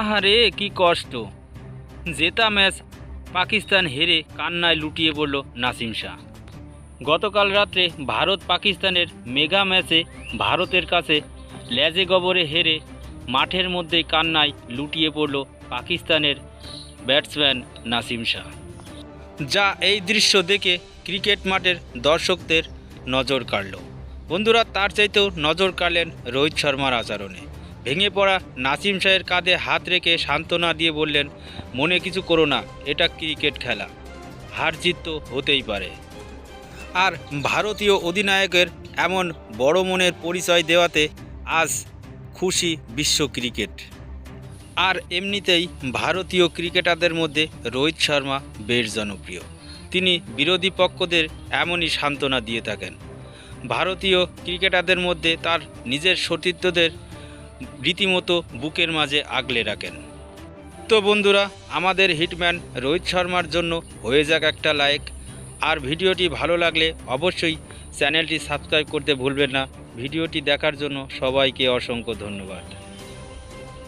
আহারে, কি কষ্ট। জেতা ম্যাচ পাকিস্তান হেরে কান্নায় লুটিয়ে পড়ল নাসিম শাহ। গতকাল রাত্রে ভারত পাকিস্তানের মেগা ম্যাচে ভারতের কাছে ল্যাজে গবরে হেরে মাঠের মধ্যে কান্নায় লুটিয়ে পড়ল পাকিস্তানের ব্যাটসম্যান নাসিম শাহ। যা এই দৃশ্য দেখে ক্রিকেট মাঠের দর্শকদের নজর কাড়ল। বন্ধুরা, তার চাইতেও নজর কাড়লেন রোহিত শর্মার আচরণে। ভেঙে পড়া নাসিম শাহের কাঁধে হাত রেখে সান্ত্বনা দিয়ে বললেন, মনে কিছু করো না, এটা ক্রিকেট খেলা। হার জিত তো হতেই পারে। আর ভারতীয় অধিনায়কের এমন বড় মনের পরিচয় দেওয়াতে আজ খুশি বিশ্ব ক্রিকেট। আর এমনিতেই ভারতীয় ক্রিকেটারদের মধ্যে রোহিত শর্মা বেশ জনপ্রিয়। তিনি বিরোধী পক্ষদের এমনই সান্ত্বনা দিয়ে থাকেন। ভারতীয় ক্রিকেটারদের মধ্যে তার নিজের সতীর্থদের রীতিমতো বুকের মাঝে আগলে রাখেন। তো বন্ধুরা, আমাদের হিটম্যান রোহিত শর্মার জন্য হয়ে যাক একটা লাইক। আর ভিডিওটি ভালো লাগলে অবশ্যই চ্যানেলটি সাবস্ক্রাইব করতে ভুলবেন না। ভিডিওটি দেখার জন্য সবাইকে অসংখ্য ধন্যবাদ।